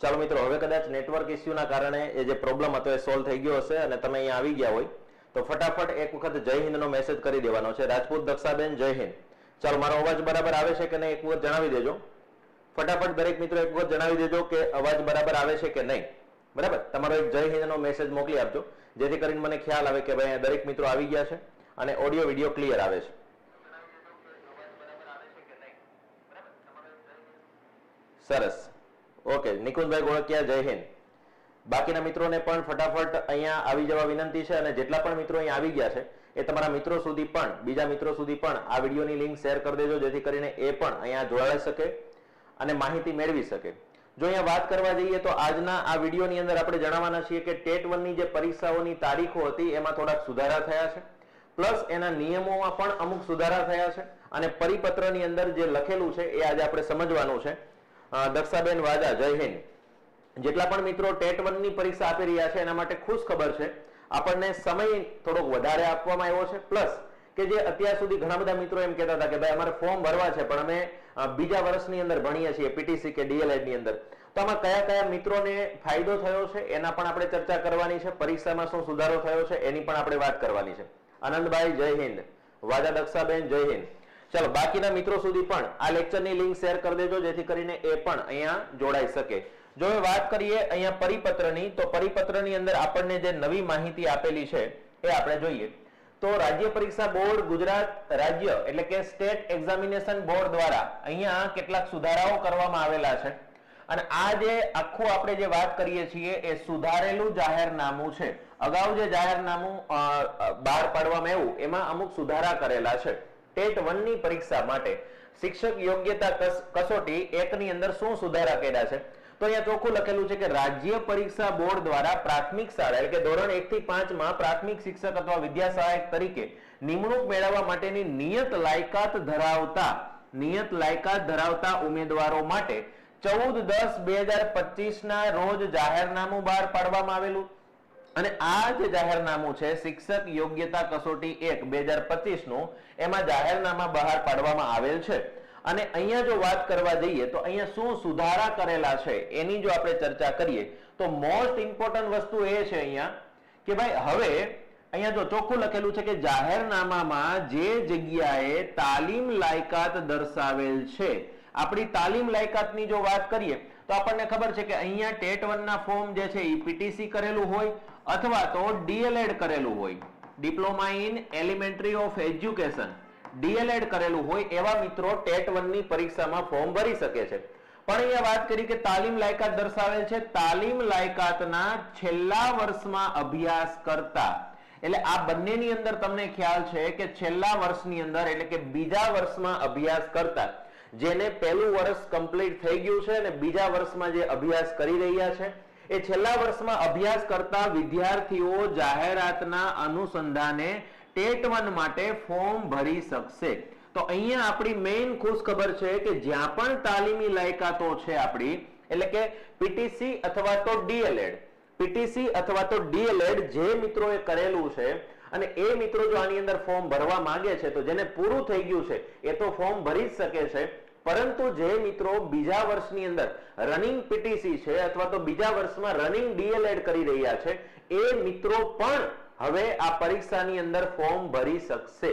ચાલો મિત્રો, હવે કદાચ નેટવર્ક ઇસ્યુના કારણે એ જે પ્રોબ્લેમ હતો એ સોલ્વ થઈ ગયો હશે અને તમે અહીંયા આવી ગયા હોય, તો ફટાફટ એક વખત જય હિન્દનો મેસેજ કરી દેવાનો છે. રાજપૂત દક્ષાબેન, જય હિન્દ. ચાલો, મારો અવાજ બરાબર આવે છે કે નહીં એક વખત જણાવી દેજો. ફટાફટ દરેક મિત્રો એક વખત જણાવી દેજો કે અવાજ બરાબર આવે છે કે નહીં. બરાબર? તમારો એક જય હિન્દનો મેસેજ મોકલી આપજો, જેથી કરીને મને ખ્યાલ આવે કે ભાઈ દરેક મિત્રો આવી ગયા છે અને ઓડિયો વીડિયો ક્લિયર આવે છે. સરસ. ઓકે, નિકુંજભાઈ ગોળકિયા, જય હિન્દ. બાકીના મિત્રોને પણ ફટાફટ અહીંયા આવી જવા વિનંતી છે અને જેટલા પણ મિત્રો અહીંયા આવી ગયા છે, એ તમારા મિત્રો સુધી પણ, બીજા મિત્રો સુધી પણ આ વિડીયોની લિંક શેર કરી દેજો, જેથી કરીને એ પણ અહીંયા જોડાઈ શકે અને માહિતી મેળવી શકે. જો અહીંયા વાત કરવા જઈએ તો આજના આ વિડીયોની અંદર આપણે જણાવવાના છીએ કે ટેટ વનની જે પરીક્ષાઓની તારીખો હતી, એમાં થોડાક સુધારા થયા છે. પ્લસ એના નિયમોમાં પણ અમુક સુધારા થયા છે અને પરિપત્રની અંદર જે લખેલું છે, એ આજે આપણે સમજવાનું છે. દક્ષાબેન વાજા, જય હિન્દ. જેટલા પણ મિત્રો ટેટ વનની પરીક્ષા આપી રહ્યા છે, એના માટે ખુશ ખબર છે. આપણને સમય થોડોક વધારે આપવામાં આવ્યો છે, પ્લસ કે જે અત્યાર સુધી ઘણા બધા મિત્રો એમ કહેતા હતા કે ભાઈ અમારે ફોર્મ ભરવા છે, પણ અમે બીજા વર્ષની અંદર ભણીએ છીએ પીટીસી કે ડીએલએડની અંદર. તો આમાં કયા કયા મિત્રોને ફાયદો થયો છે, એના પણ આપણે ચર્ચા કરવાની છે, પરીક્ષામાં શું સુધારો થયો છે, એની પણ આપણે વાત કરવાની છે. આનંદભાઈ, જય હિન્દ. વાજા, દક્ષાબેન, જય હિન્દ. ચાલો, બાકીના મિત્રો સુધી પણ આ લેક્ચરની લિંક શેર કરી દેજો, જેથી કરીને એ પણ અહીંયા જોડાઈ શકે. જો હવે વાત કરીએ અહીંયા પરિપત્રની, તો પરિપત્રની અંદર આપણને જે નવી માહિતી આપેલી છે, એ આપણે જોઈએ. તો રાજ્ય પરીક્ષા બોર્ડ ગુજરાત રાજ્ય, એટલે કે સ્ટેટ એક્ઝામિનેશન બોર્ડ દ્વારા અહીંયા કેટલાક સુધારાઓ કરવામાં આવેલા છે. અને આ જે આખું આપણે જે વાત કરીએ છીએ, એ સુધારેલું જાહેરનામું છે. અગાઉ જે જાહેરનામું બહાર પાડવામાં આવ્યું, એમાં અમુક સુધારા કરેલા છે. ટેટ વનની પરીક્ષા માટે શિક્ષક યોગ્યતા કસોટી એક ની અંદર શું સુધારા કર્યા છે? તો અહીંયા ચોખ્ખું લખેલું છે કે રાજ્ય પરીક્ષા બોર્ડ દ્વારા પ્રાથમિક શાળા, એટલે કે ધોરણ એક થી પાંચમાં પ્રાથમિક શિક્ષક અથવા વિદ્યા સહાયક તરીકે નિમણૂક મેળવવા માટેની નિયત લાયકાત ધરાવતા, નિયત લાયકાત ધરાવતા ઉમેદવારો માટે ચૌદ દસ બે હજાર પચીસ ના રોજ જાહેરનામું બહાર પાડવામાં આવેલું. અને આ જે જાહેરનામું છે, શિક્ષક યોગ્યતા કસોટી એક બે હજાર પચીસનું એમાં જાહેરનામા બહાર પાડવામાં આવેલ છે. અને અહીંયા જો વાત કરવા જઈએ, તો અહીંયા શું સુધારા કરેલા છે, એની જો આપણે ચર્ચા કરીએ, તો મોસ્ટ ઇમ્પોર્ટન્ટ વસ્તુ એ છે અહીંયા, કે ભાઈ હવે અહીંયા જો ચોખ્ખું લખેલું છે કે જાહેરનામામાં જે જગ્યાએ તાલીમ લાયકાત દર્શાવેલ છે, આપણી તાલીમ લાયકાતની જો વાત કરીએ, તો આપણને ખબર છે કે અહીંયા ટેટ વન ના ફોર્મ જે છે એ પીટીસી કરેલું હોય અથવા તો ડીએલએડ કરેલું હોય. Diploma in elementary of education DElEd કરેલું હોય એવા મિત્રો ટેટ વનની પરીક્ષામાં ફોર્મ ભરી શકે છે. પણ અહીંયા વાત કરી કે તાલીમ લાયકાત દર્શાવેલ છે. તાલીમ લાયકાતના છેલ્લા વર્ષમાં અભ્યાસ કરતા. એટલે આ બંનેની અંદર તમને ખ્યાલ છે કે છેલ્લા વર્ષની અંદર એટલે કે બીજા વર્ષમાં અભ્યાસ કરતા, જેને પહેલું વર્ષ કમ્પ્લીટ થઈ ગયું છે અને બીજા વર્ષમાં જે અભ્યાસ કરી રહ્યા છે એ છેલ્લા વર્ષમાં અભ્યાસ કરતા વિદ્યાર્થીઓ જાહેરાતના અનુસંધાને ટેટ વન માટે ફોર્મ ભરી શકશે. તો અહીંયા આપણી મેઇન ખુશ ખબર છે કે જ્યાં પણ તાલીમી લાયકાતો છે આપણી, એટલે કે પીટીસી અથવા તો ડીએલએડ પીટીસી અથવા તો ડીએલએડ જે મિત્રોએ કરેલું છે અને એ મિત્રો જો આની અંદર ફોર્મ ભરવા માંગે છે તો જેને પૂરું થઈ ગયું છે એ તો ફોર્મ ભરી જ શકે છે. પરંતુ જે મિત્રો બીજા વર્ષની અંદર રનિંગ પીટીસી છે અથવા તો બીજા વર્ષમાં રનિંગ ડીએલએડ કરી રહ્યા છે, એ મિત્રો પણ હવે આ પરીક્ષાની અંદર ફોર્મ ભરી શકશે.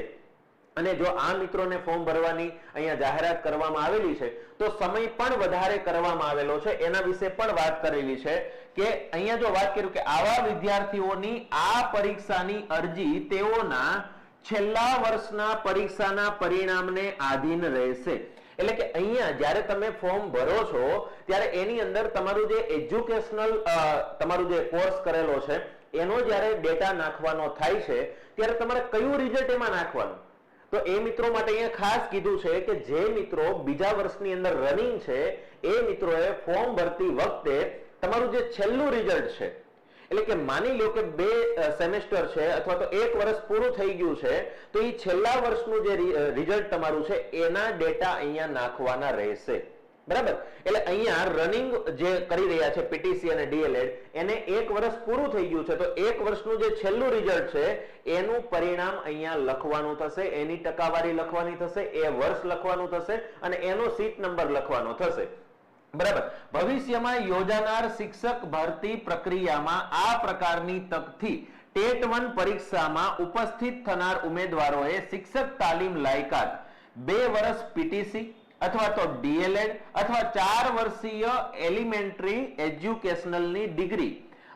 અને જો આ મિત્રોને ફોર્મ ભરવાની અહીંયા જાહેરાત કરવામાં આવેલી છે, તો સમય પણ વધારે કરવામાં આવેલો છે. એના વિશે પણ વાત કરેલી છે કે અહીંયા જો વાત કર્યું કે આવા વિદ્યાર્થીઓની આ પરીક્ષાની અરજી તેઓના છેલ્લા વર્ષના પરીક્ષાના પરિણામને આધીન રહેશે. એટલે કે અહીંયા જ્યારે તમે ફોર્મ ભરો છો, ત્યારે એની અંદર તમારું જે એજ્યુકેશનલ તમારું જે કોર્સ કરેલો છે, એનો જ્યારે ડેટા નાખવાનો થાય છે, ત્યારે તમારે કયું રિઝલ્ટ એમાં નાખવાનું? તો એ મિત્રો માટે અહીંયા ખાસ કીધું છે કે જે મિત્રો બીજા વર્ષની અંદર રનિંગ છે, એ મિત્રોએ ફોર્મ ભરતી વખતે તમારું જે છેલ્લું રિઝલ્ટ છે એટલે કે માની લો કે બે સેમેસ્ટર છે અથવા તો એક વર્ષ પૂરું થઈ ગયું છે, તો એ છેલ્લા વર્ષનું જે રિઝલ્ટ તમારું છે, એના ડેટા અહીંયા નાખવાના રહેશે. બરાબર? એટલે અહીંયા રનિંગ જે કરી રહ્યા છે પીટીસી અને ડીએલએડ એને એક વર્ષ પૂરું થઈ ગયું છે, તો એક વર્ષનું જે છેલ્લું રિઝલ્ટ છે, એનું પરિણામ અહીંયા લખવાનું થશે, એની ટકાવારી લખવાની થશે, એ વર્ષ લખવાનું થશે, અને એનો સીટ નંબર લખવાનો થશે. બરાબર. ભવિષ્યમાં યોજાનાર શિક્ષક ભરતી પ્રક્રિયામાં આ પ્રકારની તકથી ટેટ વન પરીક્ષામાં ઉપસ્થિત થનાર ઉમેદવારોએ શિક્ષક તાલીમ લાયકાત, બે વર્ષ પીટીસી અથવા તો ડીએલએડ અથવા ચાર વર્ષીય એલિમેન્ટરી એજ્યુકેશનલની ડિગ્રી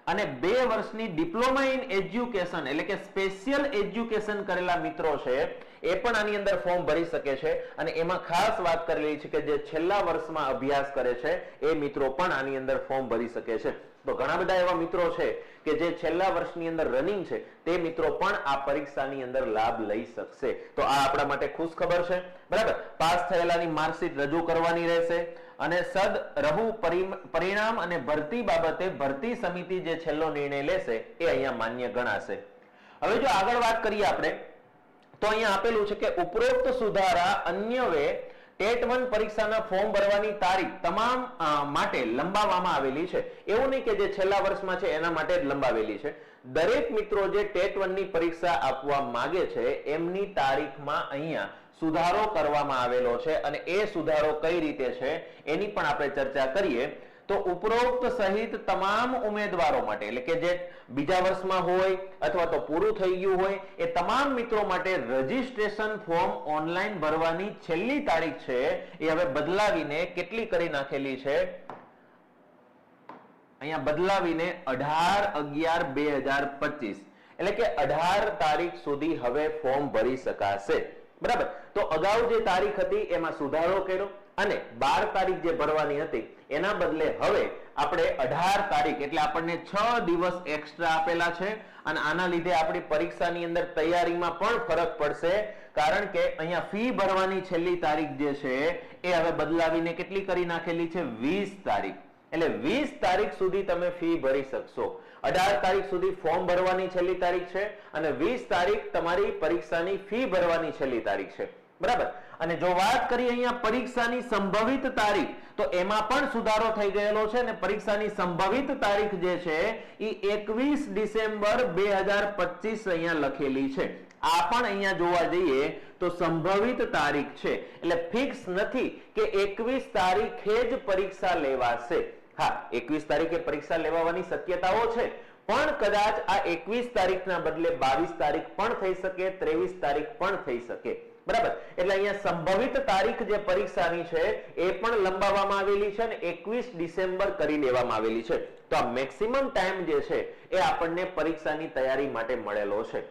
અને બે વર્ષની ડિપ્લોમા ઇન એજ્યુકેશન, એટલે કે સ્પેશિયલ એજ્યુકેશન કરેલા મિત્રો છે, એ પણ આની અંદર ફોર્મ ભરી શકે છે. અને એમાં ખાસ વાત કરેલી છે કે જે છેલ્લા વર્ષમાં અભ્યાસ કરે છે, એ મિત્રો પણ આની અંદર ફોર્મ ભરી શકે છે. તો ઘણા બધા એવા મિત્રો છે કે જે છેલ્લા વર્ષની અંદર રનિંગ છે, તે મિત્રો પણ આ પરીક્ષાની અંદર લાભ લઈ શકશે. તો આ આપણા માટે ખુશ ખબર છે. બરાબર? પાસ થયેલાની માર્કશીટ રજૂ કરવાની રહેશે. અને સદ રહુ પરિણામ અને ભરતી બાબતે ભરતી સમિતિ જે છેલ્લો નિર્ણય લેશે, એ અહીંયા માન્ય ગણાશે. હવે જો આગળ વાત કરીએ આપણે, તો અહીંયા આપેલું છે કે ઉપરોક્ત સુધારા અન્યવે ટેટ વન પરીક્ષાના ફોર્મ ભરવાની તારીખ તમામ માટે લંબાવવામાં આવેલી છે. એવું નહીં કે જે છેલ્લા વર્ષમાં છે એના માટે જ લંબાવેલી છે. દરેક મિત્રો જે ટેટ વનની પરીક્ષા આપવા માંગે છે, એમની તારીખમાં અહીંયા સુધારો કરવામાં આવેલો છે અને એ સુધારો કઈ રીતે છે એની પણ આપણે ચર્ચા કરીએ. તો ઉપરોક્ત સહિત તમામ ઉમેદવારો માટે, એટલે કે જે બીજા વર્ષમાં હોય અથવા તો પૂરું થઈ ગયું હોય, એ તમામ મિત્રો માટે રજીસ્ટ્રેશન ફોર્મ ઓનલાઈન ભરવાની છેલ્લી તારીખ છે. એ હવે બદલાવીને કેટલી કરી નાખેલી છે? અહીંયા બદલાવીને અઢાર અગિયાર બે હજાર પચીસ. એટલે કે અઢાર તારીખ સુધી હવે ફોર્મ ભરી શકાશે. બરાબર? તો અગાઉ જે તારીખ હતી, એમાં સુધારો કર્યો અને બાર તારીખ જે ભરવાની હતી, એના બદલે હવે આપણે અઢાર તારીખ, એટલે આપણને છ દિવસ એક્સ્ટ્રા આપેલા છે અને આના લીધે આપણી પરીક્ષાની અંદર તૈયારીમાં પણ ફરક પડશે, કારણ કે અહીંયા ફી ભરવાની છેલ્લી તારીખ જે છે, એ હવે બદલાવીને કેટલી કરી નાખેલી છે? વીસ તારીખ. એટલે વીસ તારીખ સુધી તમે ફી ભરી શકશો. અઢાર તારીખ સુધી ફોર્મ ભરવાની છેલ્લી તારીખ છે અને વીસ તારીખ તમારી પરીક્ષાની ફી ભરવાની છેલ્લી તારીખ છે. બરાબર? અને જો વાત કરીએ અહીંયા પરીક્ષાની સંભવિત તારીખ, તો એમાં પણ સુધારો થઈ ગયેલો છે અને પરીક્ષાની સંભવિત તારીખ જે છે એ એકવીસ ડિસેમ્બર બે અહીંયા લખેલી છે. આ પણ અહીંયા જોવા જઈએ તો સંભવિત તારીખ છે. એટલે ફિક્સ નથી કે એકવીસ તારીખે જ પરીક્ષા લેવાશે. હા, એકવીસ તારીખે પરીક્ષા લેવાની શક્યતાઓ છે, પણ કદાચ આ એકવીસ તારીખના બદલે બાવીસ તારીખ પણ થઈ શકે, ત્રેવીસ તારીખ પણ થઈ શકે. બરાબર? એટલે અહીંયા સંભવિત તારીખ જે પરીક્ષાની છે, એ પણ લંબાવવામાં આવેલી છે અને એકવીસ ડિસેમ્બર કરી દેવામાં આવેલી છે. તો આ મેક્સિમમ ટાઈમ જે છે, એ આપણને પરીક્ષાની તૈયારી માટે મળેલો છે.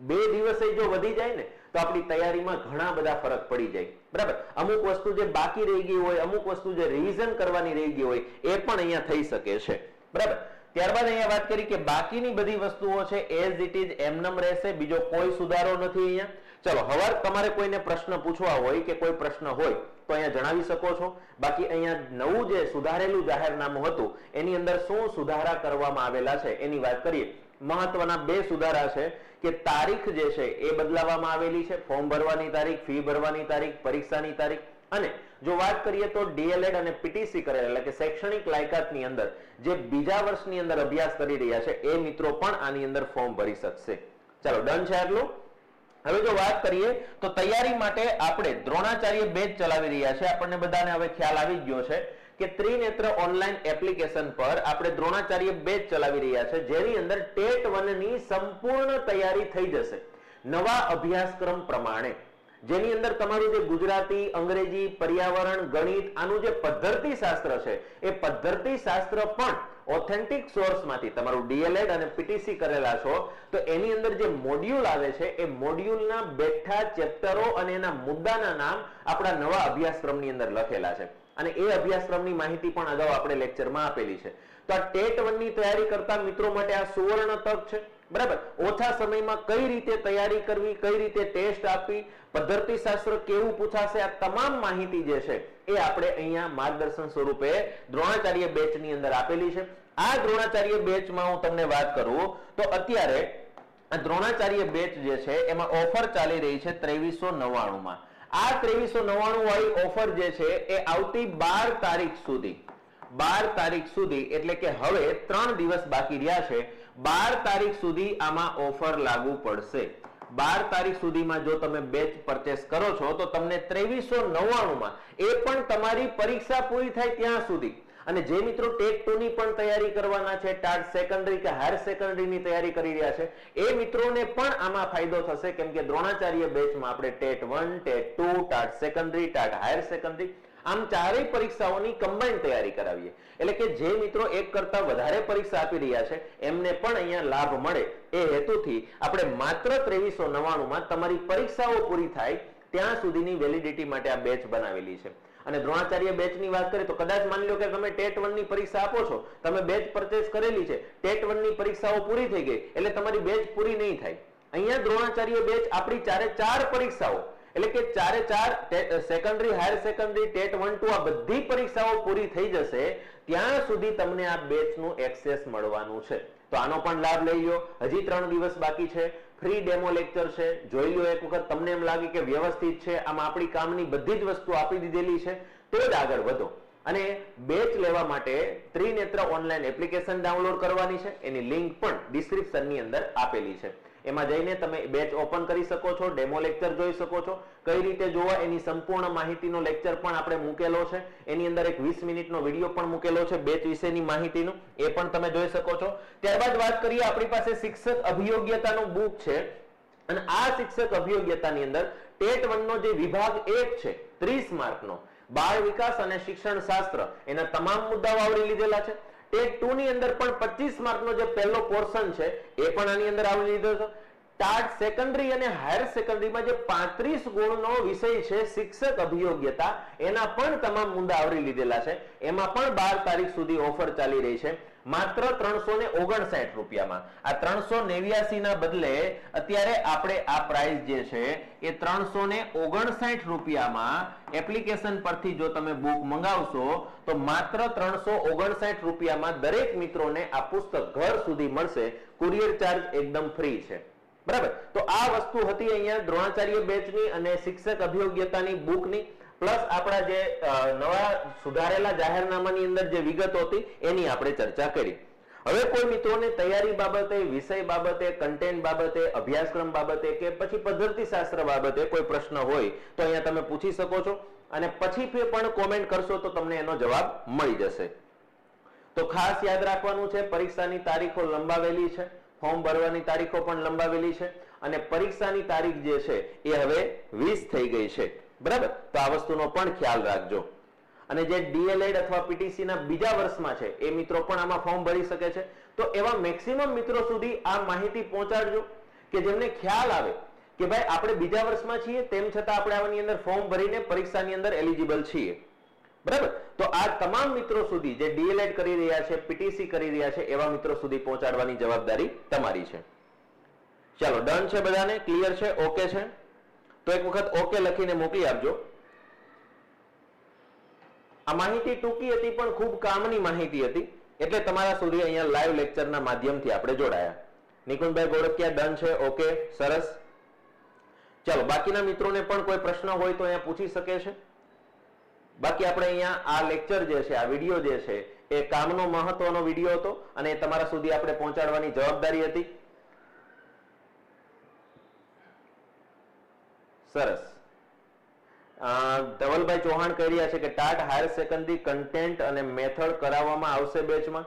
બે દિવસે જો વધી જાય ને તો આપણી તૈયારીમાં ઘણા બધા ફરક પડી જાય. બરાબર? અમુક વસ્તુ જે બાકી રહી ગઈ હોય, અમુક વસ્તુ જે રિવિઝન કરવાની રહી ગઈ હોય, એ પણ અહીંયા થઈ શકે છે. બરાબર? ત્યારબાદ અહીંયા વાત કરી કે બાકીની બધી વસ્તુઓ છે એઝ ઇટ ઇઝ એમનમ રહેશે, બીજો કોઈ સુધારો નથી અહીંયા. ચલો હવે તમારે કોઈને પ્રશ્ન પૂછવા હોય કે કોઈ પ્રશ્ન હોય, તો અહીંયા જણાવી શકો છો. બાકી અહીંયા નવું જે સુધારેલું જાહેરનામું હતું, એની અંદર શું સુધારા કરવામાં આવેલા છે, એની વાત કરીએ. મહત્વના બે સુધારા છે. કે તારીખ જે છે એ બદલાવવામાં આવેલી છે. ફોર્મ ભરવાની તારીખ, ફી ભરવાની તારીખ, પરીક્ષાની તારીખ. અને જો વાત કરીએ તો ડીએલએડ અને પીટીસી કરેલ એટલે કે શૈક્ષણિક લાયકાતની અંદર જે બીજા વર્ષની અંદર અભ્યાસ કરી રહ્યા છે, એ મિત્રો પણ આની અંદર ફોર્મ ભરી શકશે. ચાલો, ડન છે આટલું? હવે જો વાત કરીએ તો તૈયારી માટે આપણે દ્રોણાચાર્ય બેચ ચલાવી રહ્યા છે. આપણને બધાને હવે ખ્યાલ આવી ગયો છે. કે ત્રિનેત્ર ઓનલાઈન એપ્લિકેશન પર આપણે દ્રોણાચાર્ય બેચ ચલાવી રહ્યા છે, જેની અંદર ટેટ વનની સંપૂર્ણ તૈયારી થઈ જશે. નવા અભ્યાસક્રમ પ્રમાણે. જેની અંદર તમારું જે ગુજરાતી, અંગ્રેજી, પર્યાવરણ, ગણિત, આનું જે પદ્ધતિ શાસ્ત્ર છે, એ પદ્ધતિ શાસ્ત્ર પણ ઓથેન્ટિક સોર્સમાંથી તમારું ડીએલએડ અને પીટીસી કરેલા છો, તો એની અંદર જે મોડ્યુલ આવે છે, એ મોડ્યુલના બેઠા ચેપ્ટરો અને એના મુદ્દાના નામ આપણા નવા અભ્યાસક્રમની અંદર લખેલા છે. અને એ અભ્યાસક્રમની માહિતી પણ અગાઉ આપણે લેક્ચરમાં આપેલી છે. તો આ ટેટ વનની તૈયારી કરતા મિત્રો માટે આ સુવર્ણ તક છે. બરાબર? ઓછા સમયમાં કઈ રીતે તૈયારી કરવી, કઈ રીતે ટેસ્ટ આપવી પદ્ધતિ શાસ્ત્ર કેવું પૂછાશે, આ તમામ માહિતી જે છે એ આપણે અહીંયા માર્ગદર્શન સ્વરૂપે દ્રોણાચાર્ય બેચની અંદર આપેલી છે. આ દ્રોણાચાર્ય બેચમાં હું તમને વાત કરું તો અત્યારે આ દ્રોણાચાર્ય બેચ જે છે એમાં ઓફર ચાલી રહી છે ત્રેવીસો નવ્વાણું માં આ ત્રેવીસો નવ્વાણું વાળી ઓફર જે છે એ આવતી બાર તારીખ સુધી, બાર તારીખ સુધી, એટલે કે હવે ત્રણ દિવસ બાકી રહ્યા છે, બાર તારીખ સુધી આમાં ઓફર લાગુ પડશે. બાર તારીખ સુધીમાં જો તમે બેચ પરચેસ કરો છો, તો તમને ત્રેવીસો નવ્વાણુંમાં એ પણ તમારી પરીક્ષા પૂરી થાય ત્યાં સુધી. અને જે મિત્રો ટેક ટુ ની પણ તૈયારી કરવાના છે ટાટ સેકન્ડરી કે હાયર સેકન્ડરી ની તૈયારી કરી રહ્યા છે, એ મિત્રોને પણ આમાં ફાયદો થશે. કેમ કે દ્રોણાચાર્ય બેચમાં આપણે TET one TET two TAT secondary TAT higher secondary આમ ચારેય પરીક્ષાઓની કમ્બાઈન તૈયારી કરાવીએ. એટલે કે જે મિત્રો એક કરતા વધારે પરીક્ષા આપી રહ્યા છે, એમને પણ અહીંયા લાભ મળે. એ હેતુથી આપણે માત્ર ત્રેવીસો નવ્વાણુંમાં તમારી પરીક્ષાઓ પૂરી થાય ત્યાં સુધીની વેલિડિટી માટે આ બેચ બનાવેલી છે. અને દ્રોણાચાર્ય બેચની વાત કરીએ તો કદાચ માની લો કે તમે ટેટ વનની પરીક્ષા આપો છો, તમે બેચ પરચેસ કરેલી છે, ટેટ વનની પરીક્ષાઓ પૂરી થઈ ગઈ, એટલે તમારી બેચ પૂરી નહીં થાય. અહીંયા દ્રોણાચાર્ય બેચ આપણી ચારે ચાર પરીક્ષાઓ, એટલે કે ચારે ચાર secondary higher secondary TET one, two આ બધી પરીક્ષાઓ પૂરી થઈ જશે, ત્યાં સુધી તમને આ બેચનું એક્સેસ મળવાનું છે. તો આનો પણ લાભ લઈ લો હજી ત્રણ દિવસ બાકી છે. ફ્રી ડેમો લેક્ચર છે. જોઈ લો એક વખત. તમને એમ લાગે કે વ્યવસ્થિત છે. આમાં આપણી કામની બધી જ વસ્તુ આપી દીધેલી છે. તો જ આગળ વધો. અને બેચ લેવા માટે ત્રિનેત્ર ઓનલાઈન એપ્લિકેશન ડાઉનલોડ કરવાની છે. એની લિંક પણ ડિસ્ક્રિપ્શનની અંદર આપેલી છે. એમાં જઈને તમે બેચ ઓપન કરી શકો છો ડેમો લેક્ચર જોઈ શકો છો. કઈ રીતે જોવા એની સંપૂર્ણ માહિતીનો લેક્ચર પણ આપણે મૂકેલો છે. એની અંદર એક વીસ મિનિટનો વીડિયો પણ મૂકેલો છે બેચ વિશેની માહિતીનું. એ પણ તમે જોઈ શકો છો. ત્યારબાદ વાત કરીએ આપણી પાસે શિક્ષક અભિયોગ્યતાનું બુક છે. અને આ શિક્ષક અભિયોગ્યતાની અંદર ટેટ વનનો જે વિભાગ એક છે 30 માર્કનો, બાળ વિકાસ અને શિક્ષણ શાસ્ત્ર એના તમામ મુદ્દાઓ આવરી લીધેલા છે. ટેટ ટુ ની અંદર પણ 25 માર્કનો જે પહેલો પોર્શન છે, એ પણ આની અંદર આવરી લીધો છે. ટાટ સેકન્ડરી અને હાયર સેકન્ડરીમાં જે 35 ગુણનો વિષય છે, શિક્ષક અભિયોગ્યતા, એના પણ તમામ મુદ્દા આવરી લીધેલા છે. એમાં પણ 12 તારીખ સુધી ઓફર ચાલી રહી છે. માત્ર ત્રણસો ને ઓગણસાઠ રૂપિયામાં. આ ત્રણસો નેવ્યાસી ના બદલે અત્યારે આપણે આ પ્રાઇસ જે છે એ ત્રણસો ને ઓગણસાઠ રૂપિયામાં એપ્લિકેશન પરથી જો તમે બુક મંગાવશો, તો માત્ર ત્રણસો ઓગણસાઠ રૂપિયામાં દરેક મિત્રોને આ પુસ્તક ઘર સુધી મળશે. કુરિયર ચાર્જ એકદમ ફ્રી છે. બરાબર? તો આ વસ્તુ હતી અહીંયા દ્રોણાચાર્ય બેચની અને શિક્ષક અભિયોગ્યતાની બુકની પ્લસ આપણા જે નવા સુધારેલા જાહેરનામાની અંદર જે વિગતો હતી, એની આપણે ચર્ચા કરી. હવે કોઈ મિત્રોને તૈયારી બાબતે, વિષય બાબતે કન્ટેન્ટ બાબતે, અભ્યાસક્રમ બાબતે કે પછી પદ્ધતિ શાસ્ત્ર બાબતે કોઈ પ્રશ્ન હોય, તો અહીંયા તમે પૂછી શકો છો. અને પછી પણ કોમેન્ટ કરશો તો તમને એનો જવાબ મળી જશે. તો ખાસ યાદ રાખવાનું છે, પરીક્ષાની તારીખો લંબાવેલી છે. ફોર્મ ભરવાની તારીખો પણ લંબાવેલી છે. અને પરીક્ષાની તારીખ જે છે, એ હવે વીસ થઈ ગઈ છે. બરાબર? તો આ વસ્તુનો પણ ખ્યાલ રાખજો. અને જે ડીએલએડ અથવા પીટીસી ના બીજા વર્ષમાં છે, એ મિત્રો પણ આમાં ફોર્મ ભરી શકે છે. તો એવા મેક્સિમમ મિત્રો સુધી આ માહિતી પહોંચાડજો, કે જેમને ખ્યાલ આવે કે ભાઈ આપણે બીજા વર્ષમાં છીએ, તેમ છતાં આપણે આની અંદર ફોર્મ ભરીને પરીક્ષાની અંદર એલિજિબલ છીએ. બરાબર? તો આ તમામ મિત્રો સુધી જે ડીએલએડ કરી રહ્યા છે, પીટીસી કરી રહ્યા છે, એવા મિત્રો સુધી પહોંચાડવાની જવાબદારી તમારી છે. ચાલો, ડન છે બધાને? ક્લિયર છે? ઓકે છે? તો એક વખત ઓકે લખીને મોકલી આપજો. આ માહિતી ટૂંકી હતી પણ ખૂબ કામની માહિતી હતી. એટલે તમારા સુધી અહીંયા લાઈવ લેક્ચરના માધ્યમથી આપણે જોડાયા. નિકુંજભાઈ ગોળકિયા ડન છે ઓકે સરસ. ચાલો, બાકીના મિત્રોને પણ કોઈ પ્રશ્ન હોય તો અહીંયા પૂછી શકે છે. બાકી આપણે અહીંયા આ લેક્ચર જે છે, આ વીડિયો જે છે, એ કામનો મહત્વનો વીડિયો હતો અને એ તમારા સુધી આપણે પહોંચાડવાની જવાબદારી હતી. સરસ. ધવલભાઈ ચૌહાણ કહી રહ્યા છે કે ટાટ હાયર સેકન્ડરી કન્ટેન્ટ અને મેથડ કરાવવામાં આવશે બેચમાં.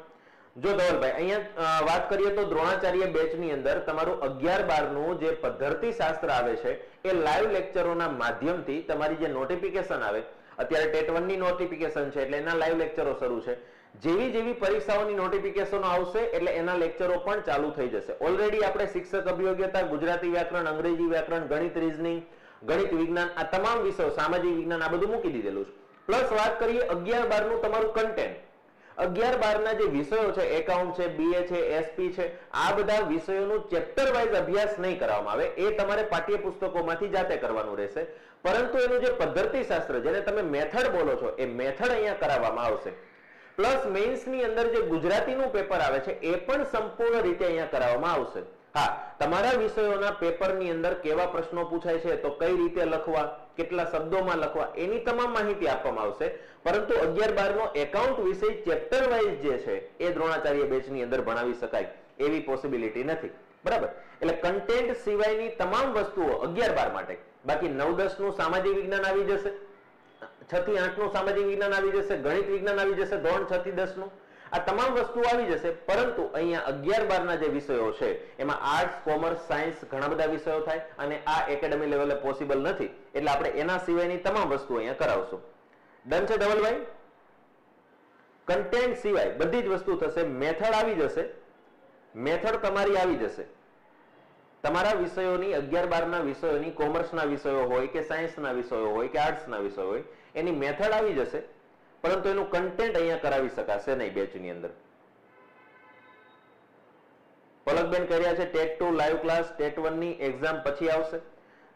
જો ધવલભાઈ, અહીંયા વાત કરીએ તો દ્રોણાચાર્ય બેચની અંદર તમારું અગિયાર બારનું જે પદ્ધતિ શાસ્ત્ર આવે છે, એ લાઈવ લેક્ચરોના માધ્યમથી તમારી જે નોટિફિકેશન આવે, અત્યારે ટેટ વનની નોટિફિકેશન છે, એટલે એના લાઈવ લેક્ચરો શરૂ છે. જેવી જેવી પરીક્ષાઓની નોટિફિકેશનો આવશે, એટલે એના લેક્ચરો પણ ચાલુ થઈ જશે. ઓલરેડી આપણે શિક્ષક અભિયોગ્યતા, ગુજરાતી વ્યાકરણ, અંગ્રેજી વ્યાકરણ, ગણિત રીઝનિંગ ગણિત વિજ્ઞાન, આ તમામ વિષયો, સામાજિક વિજ્ઞાન, આ બધું મૂકી દીધેલું છે. પ્લસ વાત કરીએ અગિયાર બારનું તમારું કન્ટેન્ટ અગિયાર બાર ના જે વિષયો છે એકાઉન્ટ છે બીએ છે એસપી છે, આ બધા વિષયોનું ચેપ્ટર વાઇઝ અભ્યાસ નહીં કરવામાં આવે. એ તમારે પાઠ્યપુસ્તકોમાંથી જાતે કરવાનું રહેશે. પરંતુ એનું જે પદ્ધતિ શાસ્ત્ર જેને તમે મેથડ બોલો છો, એ મેથડ અહીંયા કરાવવામાં આવશે. પ્લસ મેઇન્સની અંદર જે ગુજરાતીનું પેપર આવે છે, એ પણ સંપૂર્ણ રીતે અહીંયા કરાવવામાં આવશે. હા, તમારા વિષયોના પેપરની અંદર કેવા પ્રશ્નો પૂછાય છે, તો કઈ રીતે લખવા, કેટલા શબ્દોમાં લખવા, એની તમામ માહિતી આપવામાં આવશે. પરંતુ અગિયાર બાર નો એકાઉન્ટ વિષય ચેપ્ટર વાઇઝ જે છે, એ દ્રોણાચાર્ય બેચની અંદર ભણાવી શકાય, એવી પોસિબિલિટી નથી. બરાબર? એટલે કન્ટેન્ટ સિવાયની તમામ વસ્તુઓ અગિયાર બાર માટે. બાકી નવ દસનું સામાજિક વિજ્ઞાન આવી જશે, છ થી આઠનું સામાજિક વિજ્ઞાન આવી જશે, ગણિત વિજ્ઞાન આવી જશે, ધોરણ છ થી દસનું આ તમામ વસ્તુઓ આવી જશે, પરંતુ અહીંયા અગિયાર બારના જે વિષયો છે, એમાં આર્ટ્સ કોમર્સ સાયન્સ ઘણા બધા વિષયો થાય અને આ એકેડમી લેવલે પોસિબલ નથી. એટલે આપણે એના સિવાયની તમામ વસ્તુઓ અહીંયા કરાવશું. ડન છે, ધવલભાઈ? કન્ટેન્ટ સિવાય બધી જ વસ્તુ થશે, મેથડ આવી જશે. મેથડ તમારી આવી જશે. તમારા વિષયોની, અગિયાર બારના વિષયોની કોમર્સના વિષયો હોય કે સાયન્સના વિષયો હોય કે આર્ટ્સના વિષયો હોય, એની મેથડ આવી જશે. પરંતુ એનું કન્ટેન્ટ અહીંયા કરાવી શકાશે નહીં બેચની અંદર. પલકબેન કહી રહ્યા છે TET two live class TET વનની એક્ઝામ પછી આવશે.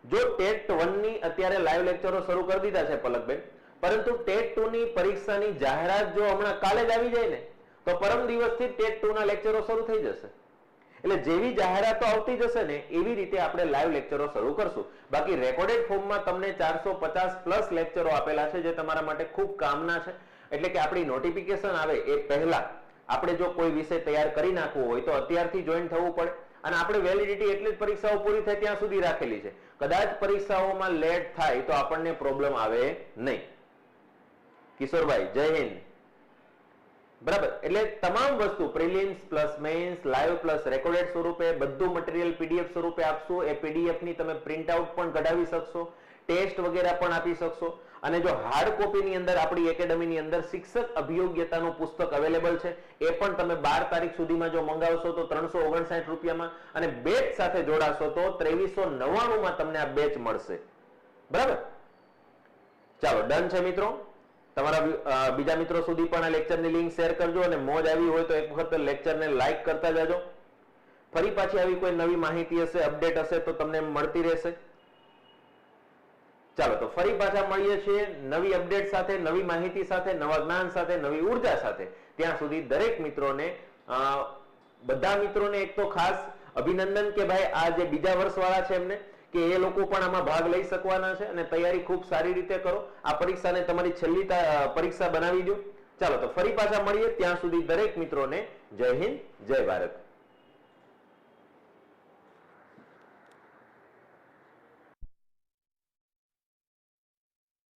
જો ટેટ વનની અત્યારે લાઈવ લેક્ચરો શરૂ કરી દીધા છે પલકબેન, પરંતુ ટેટ ટુ ની પરીક્ષાની જાહેરાત જો હમણાં કાલે જ આવી જાય ને, તો પરમ દિવસથી ટેટ ટુ ના લેક્ચરો શરૂ થઈ જશે. એટલે જેવી જાહેરાતો આવતી જશે ને, એવી રીતે આપણે લાઈવ લેક્ચરો શરૂ કરશું. બાકી રેકોર્ડેડ ફોર્મમાં તમને ચારસો પચાસ પ્લસ લેક્ચરો આપેલા છે, જે તમારા માટે ખૂબ કામના છે. એટલે કે આપણી નોટિફિકેશન આવે એ પહેલા. આપણે જો કોઈ વિષય તૈયાર કરી નાખવું હોય તો અત્યારથી જોઈન થવું પડે. અને આપણે વેલિડિટી એટલી જ પરીક્ષાઓ પૂરી થાય ત્યાં સુધી રાખેલી છે. કદાચ પરીક્ષાઓમાં લેટ થાય તો આપણને પ્રોબ્લેમ આવે નહીં. કિશોરભાઈ, જય હિન્દ. બરાબર. એટલે તમામ વસ્તુ prelims plus mains live plus recorded સ્વરૂપે, બધું મટીરિયલ પીડીએફ સ્વરૂપે આપશો. એ પીડીએફની તમે પ્રિન્ટ આઉટ પણ કઢાવી શકશો. ટેસ્ટ વગેરે પણ આપી શકશો. અને જો હાર્ડ કોપીની અંદર આપણી એકેડમીની અંદર શિક્ષક અભિયોગ્યતાનું પુસ્તક અવેલેબલ છે, એ પણ તમે બાર તારીખ સુધીમાં જો મંગાવશો તો ત્રણસો ઓગણસાઠ રૂપિયામાં અને બેચ સાથે જોડાશો તો ત્રેવીસો નવ્વાણુંમાં તમને આ બેચ મળશે. બરાબર? ચાલો ડન છે મિત્રો. તમારા બીજા મિત્રો સુધી પણ આ લેક્ચરની લિંક શેર કરજો અને મોજ આવી હોય તો એક વખત લેક્ચરને લાઈક કરતા જાજો. ફરી પાછી આવી કોઈ નવી માહિતી હશે અપડેટ હશે તો તમને મળતી રહેશે. ચાલો, તો ફરી પાછા મળીએ છીએ નવી અપડેટ સાથે, નવી માહિતી સાથે, નવા જ્ઞાન સાથે, નવી ઊર્જા સાથે. ત્યાં સુધી દરેક મિત્રોને બધા મિત્રોને એક તો ખાસ અભિનંદન કે ભાઈ આ જે બીજા વર્ષ વાળા છે એમને કે એ લોકો પણ આમાં ભાગ લઈ શકવાના છે અને તૈયારી ખૂબ સારી રીતે કરો. આ પરીક્ષાને તમારી છેલ્લી પરીક્ષા બનાવી દો. ચાલો, તો ફરી પાછા મળીએ. ત્યાં સુધી દરેક મિત્રોને જય હિન્દ, જય ભારત.